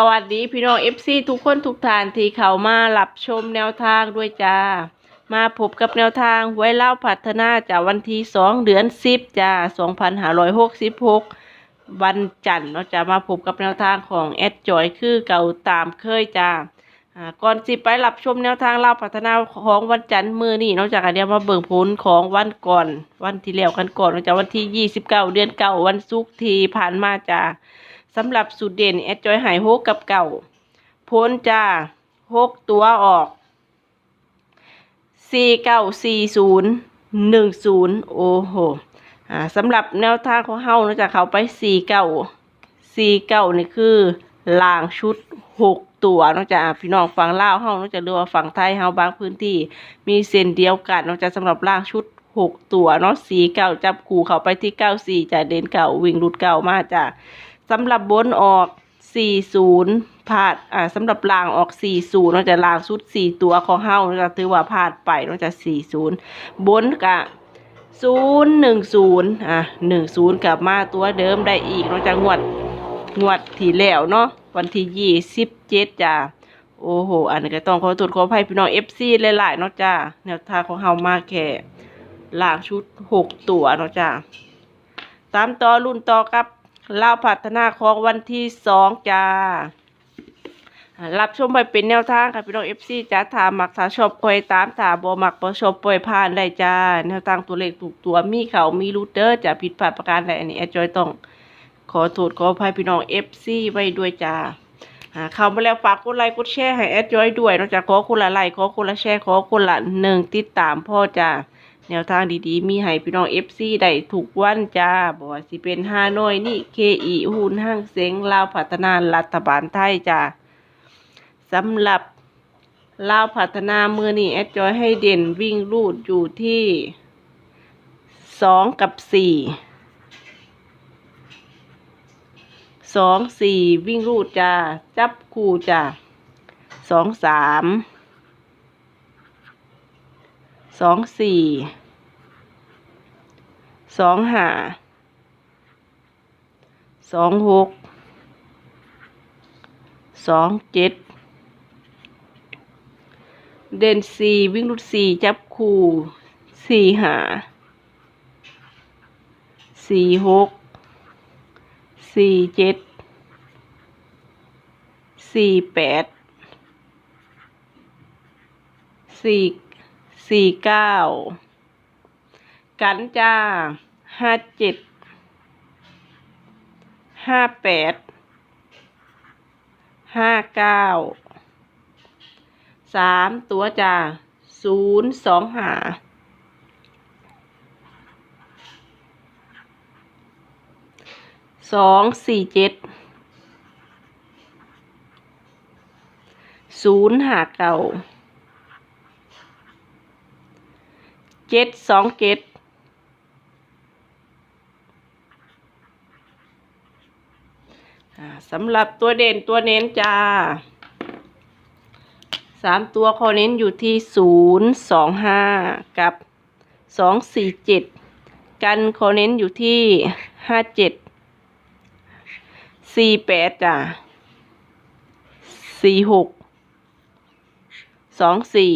สวัสดีพี่น้อง FC ทุกคนทุกท่านที่เข้ามารับชมแนวทางด้วยจ้า มาพบกับแนวทางไว้เล่าพัฒนาจากวันที่2เดือน10จ้า2566วันจันทร์เนาจะมาพบกับแนวทางของแอดจอยคือเก่าตามเคยจ้าก่อนสิไปรับชมแนวทางเล่าพัฒนาของวันจันทร์มือนี่นอกจากอันเดียวมาเบิ่งผลของวันก่อน วันที่แล้วกันก่อนนาะจากวันที่29เดือนเก่าวันศุกร์ที่ผ่านมาจ้า สำหรับสูตรเด่นแอดจอยหายหกกับเก่าพ้นจ้าหกตัวออกสี่เก้าสี่ศูนย์หนึ่งศูนย์โอ้โหอ่าสำหรับแนวทางของเฮานะจากเขาไปสี่เก้าสี่เก้านี่คือล่างชุดหกตัวนอกจากพี่น้องฝั่งลาวเฮานอกจากเรือฝั่งไทยเฮาบางพื้นที่มีเส้นเดียวกันนอกจากสำหรับล่างชุดหกตัวเนาะสีเก้าจับคู่เขาไปที่เก้าสี่จะเด่นเก่าวิ่งรุดเก่ามาจ้ะ สำหรับบนออก 40พลาดอ่าสำหรับล่างออก 40นอกจากล่างสุด 4 ตัวของเฮาเนาจะถือว่าพลาดไปนอกจาก 40 บนกะ010อะ10กลับมาตัวเดิมได้อีกนอกจากงวดงวดที่แล้วเนาะวันที่ 27จ้าโอ้โห อันนี้ก็ต้องขอตรวจขออภัยพี่น้อง FC หลายๆเนาะจ้าแนวทางของเฮามากแค่ล่างชุด6ตัวเนาะจ้าตามต่อรุ่นต่อครับ ล่าวพัฒนาของวันที่สองจ้ารับชมไปเป็นแนวทางค่ะพี่น้องเอฟซีจ้าถามหมักถาชอบคอยตามถาบอมักบอชบปล่อยผ่านได้จ้าแนวทางตัวเลขถูกตัวมีเขามีรูเดอร์จะผิดพลาดประการใดอันนี้แอดจอยต้อง ขอโทษขออภัยพี่น้องเอฟซีไว้ด้วยจ้าอ่าเข้ามาแล้วฝากกดไลค์กดแชร์ให้แอดจอยด้วยนอกจากขอคนละไลค์ขอคนละแชร์ขอคนละหนึ่งติดตามพ่อจ้า แนวทางดีๆ มีให้พี่น้อง FC ได้ทุกวันจ้าบอกว่าสิเป็นฮานอยนี่ KE หุ้นห้างเซ็งลาวพัฒนารัฐบาลไทยจ้าสำหรับลาวพัฒนามือนี่แอดจอยให้เด่นวิ่งรูดอยู่ที่สองกับสี่สองสี่วิ่งรูดจ้าจับคู่จ้าสองสาม สองสี่สองห้าสองหกสองเจ็ดเด่นสี่วิ่งรุดสี่จับคู่สี่หาสี่หกสี่เจ็ดสี่แปดสี่ สี่เก้ากันจ้าห้าเจ็ดห้าแปดห้าเก้าสามตัวจ้าศูนย์สองหาสองสี่เจ็ดศูนย์หาเก้า เจ็ดสองเจ็ดสำหรับตัวเด่นตัวเน้นจ้าสามตัวเขาเน้นอยู่ที่ศูนย์สองห้ากับสองสี่เจ็ดกันเขาเน้นอยู่ที่ห้าเจ็ดสี่แปดจ้าสี่หกสองสี่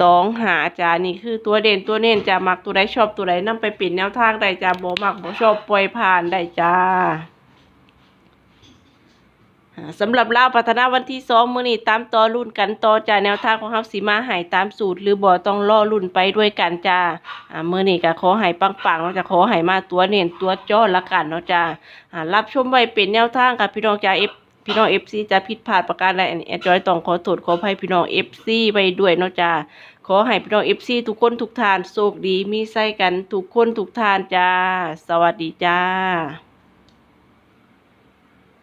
สองหาจ้านี่คือตัวเด่นตัวเน้นจ้ามักตัวใดชอบตัวใดนำไปปิดแนวทางได้จ้าบ่มักบ่ชอบปล่อยผ่านได้จ้าอ่าสำหรับเลาพัฒนาวันที่สองมื้อนี้ตามต่อรุ่นกันต่อจ้าแนวทางของเฮาสิมาให้ตามสูตร หรือบ่ต้องรอรุ่นไปด้วยกันจ้าอ่ามื้อนี้ก็ขอให้ปังๆเนาะจ้าขอให้มาตัวเน้นตัวจ้อละกันเนาะจ้าอ่ารับชมไว้เป็นแนวทางค่ะพี่น้องจ้า F พี่น้องเอฟซีจะผิดพลาดประการใดอันนี้แอดจอยต้องขอโทษขออภัยพี่น้องเอฟซีไปด้วยเนาะจ้าขอให้พี่น้องเอฟซีทุกคนทุกทานโชคดีมีไส้กันทุกคนทุกทานจ้า สวัสดีจ้า